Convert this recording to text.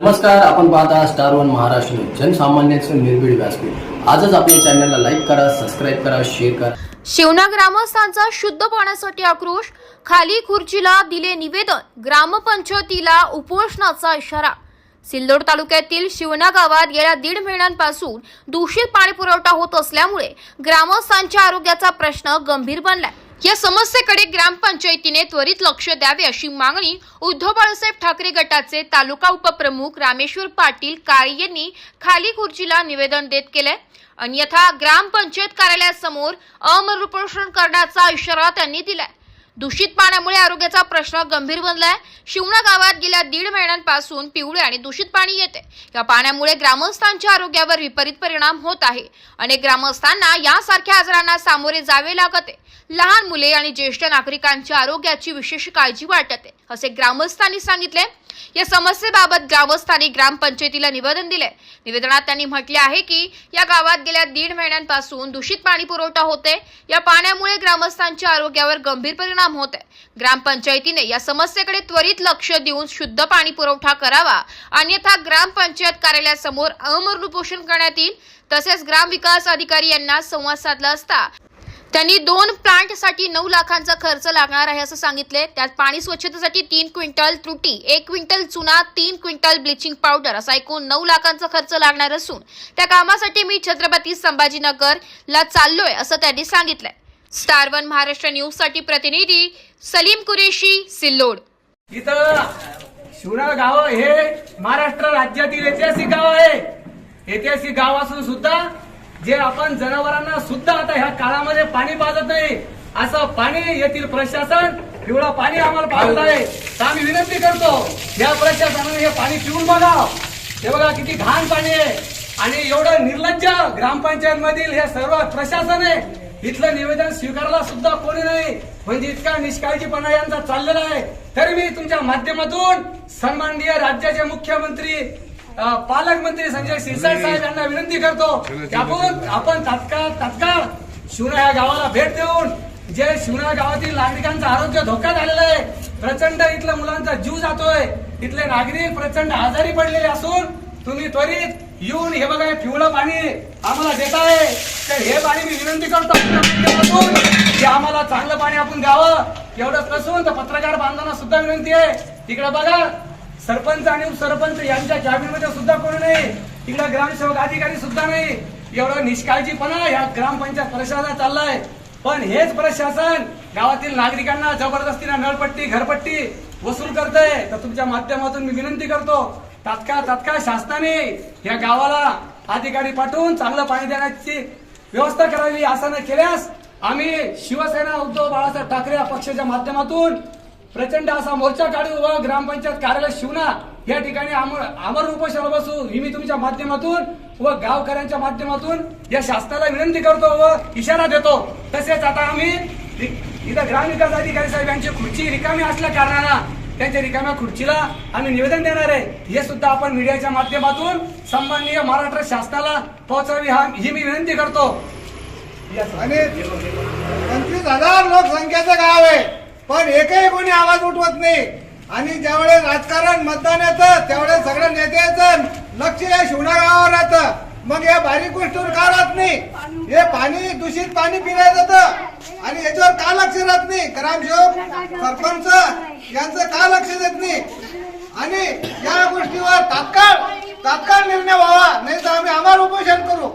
नमस्कार आपण पाहता स्टार वन महाराष्ट्र जनसामान्यांचं निर्भीड व्यासपीठ. आजच आपल्या चॅनलला लाईक करा सबस्क्राईब करा शेअर करा. शिवना ग्रामस्थांचा शुद्ध पाण्यासाठी आक्रोश. खाली खुर्चीला दिले निवेदन. ग्रामपंचायतीला उपोषणाचा इशारा. सिल्लोड तालुक्यातील शिवना गावात गेल्या दीड महिन्यांपासून दूषित पाणी पुरवठा होत असल्यामुळे ग्रामस्थांच्या आरोग्याचा प्रश्न गंभीर बनलाय. या समस्येकडे ग्रामपंचायतीने त्वरित लक्ष द्यावे अशी मागणी उद्धव बाळासाहेब ठाकरे गटाचे तालुका उपप्रमुख रामेश्वर पाटील काळे यांनी खाली खुर्चीला निवेदन देत केलंय. अन्यथा ग्रामपंचायत कार्यालयासमोर अमरुपोषण करण्याचा इशारा त्यांनी दिलाय. दूषित पाण्यामुळे आरोग्याचा प्रश्न गंभीर बनलाय. शिवणा गावात गेल्या दीड महिन्यांपासून पिवळे आणि दूषित पाणी येते. या पाण्यामुळे ग्रामस्थांच्या आरोग्यावर विपरीत परिणाम होत आहे. अनेक ग्रामस्थांना यासारख्या आजारांना सामोरे जावे लागत. आहे लहान मुले आणि ज्येष्ठ नागरिकांच्या आरोग्याची विशेष काळजी वाटते. असे ग्रामस्थांनी सांगितले. या समस्येबाबत ग्रामस्थांनी ग्रामपंचायतीला निवेदन दिले निवेदनात त्यांनी म्हटले आहे की या गावात गेल्या दीड महिन्यांपासून दूषित पाणी पुरवठा होते या पाण्यामुळे ग्रामस्थांच्या आरोग्यावर गंभीर परिणाम होत आहे ग्रामपंचायतीने या समस्येकडे त्वरित लक्ष देऊन शुद्ध पाणी पुरवठा करावा. अन्यथा ग्रामपंचायत कार्यालयासमोर अमरण उपोषण करण्यात येईल. तसेच ग्रामविकास अधिकारी यांना संवाद साधला असता. त्यांनी दोन प्लांटसाठी नऊ लाखांचा खर्च लागणार आहे असं सांगितले. त्यात पाणी स्वच्छतेसाठी तीन क्विंटल त्रुटी एक क्विंटल चुना तीन क्विंटल ब्लिचिंग पावडर असा एकूण नऊ लाखांचा खर्च लागणार असून त्या कामासाठी मी छत्रपती संभाजीनगर ला चाललोय असं त्यांनी सांगितलंय. स्टार वन महाराष्ट्र न्यूजसाठी प्रतिनिधी सलीम कुरेशी सिल्लोड. इथं शिवना गाव हे महाराष्ट्र राज्यातील ऐतिहासिक गाव आहे. ऐतिहासिक गाव असून सुद्धा जे आपण जनावरांना सुद्धा आता ह्या काळामध्ये पाणी पाजत नाही असं पाणी येथील प्रशासन एवढं पाणी आम्हाला पाजत आहे. तर आम्ही विनंती करतो या प्रशासनाने हे पाणी पिऊन बघा. हे बघा किती घाण पाणी आहे. आणि एवढं निर्लज्ज ग्रामपंचायत मधील हे सर्व प्रशासन आहे इथलं निवेदन स्वीकारला सुद्धा कोणी नाही. म्हणजे इतका निष्काळजीपणा यांचा चाललेला आहे. तरी मी तुमच्या माध्यमातून सन्माननीय राज्याचे मुख्यमंत्री पालकमंत्री संजय शिरसाट साहेब यांना विनंती करतो की आपण आपण तात्काळ तात्काळ शिवना या गावाला भेट देऊन जे शिवना गावातील नागरिकांचं आरोग्य धोक्यात आलेलं आहे प्रचंड इथल्या मुलांचा जीव जातोय इथले नागरिक प्रचंड आजारी पडलेले असून तुम्ही त्वरित येऊन हे बघा पिवळं पाणी आम्हाला देत आहे. तर हे पाणी मी विनंती करतो की आम्हाला चांगलं पाणी आपण द्यावं. एवढंच नसून तर पत्रकार बांधवांना सुद्धा विनंती आहे. तिकडे बघा सरपंच आणि उपसरपंच यांच्या कॅबिनमध्ये सुद्धा कोणी नाही. तिकडे ग्रामसेवक अधिकारी सुद्धा नाही. एवढं निष्काळजीपणा ह्या ग्रामपंचायत प्रशासनात चाललाय. पण हेच प्रशासन गावातील नागरिकांना जबरदस्तीने नळपट्टी घरपट्टी वसूल करतंय. तर तुमच्या माध्यमातून मी विनंती करतो तात्काळ तात्काळ शासनाने या गावाला अधिकारी पाठवून चांगलं पाणी देण्याची व्यवस्था करावी असं न केल्यास आम्ही शिवसेना उद्धव बाळासाहेब ठाकरे या पक्षाच्या माध्यमातून प्रचंड असा मोर्चा काढू व ग्रामपंचायत कार्यालय शिवना या ठिकाणी अमर आमरण उपोषण बसू. ही मी तुमच्या माध्यमातून व गावकऱ्यांच्या माध्यमातून या शासनाला विनंती करतो व इशारा देतो. तसेच आता आम्ही इथं ग्रामविकास अधिकारी साहेब यांची खुर्ची रिकामी असल्या कारणानं त्यांच्या रिकाम्या खुर्चीला आम्ही निवेदन देणार आहे. हे सुद्धा आपण मीडियाच्या माध्यमातून सन्माननीय महाराष्ट्र शासनाला पोहोचावी. हा ही मी विनंती करतो. आणि पंचवीस हजार लोकसंख्येचं गाव आहे. पण एकही कोणी आवाज उठवत नाही. आणि ज्यावेळेस राजकारण मतदान येतं त्यावेळेस सगळ्या नेत्याचं लक्ष या शिवना गावावर राहतं. मग या बारीक गोष्टीवर का राहत नाही? हे पाणी दूषित पाणी पिण्यात जातं. आणि याच्यावर का लक्ष राहत नाही? ग्रामसेवक सरपंच यांचं का लक्ष देत नाही? आणि या गोष्टीवर तात्काळ तात्काळ निर्णय व्हावा. नाही तर आम्ही आम्हाला उपोषण करू.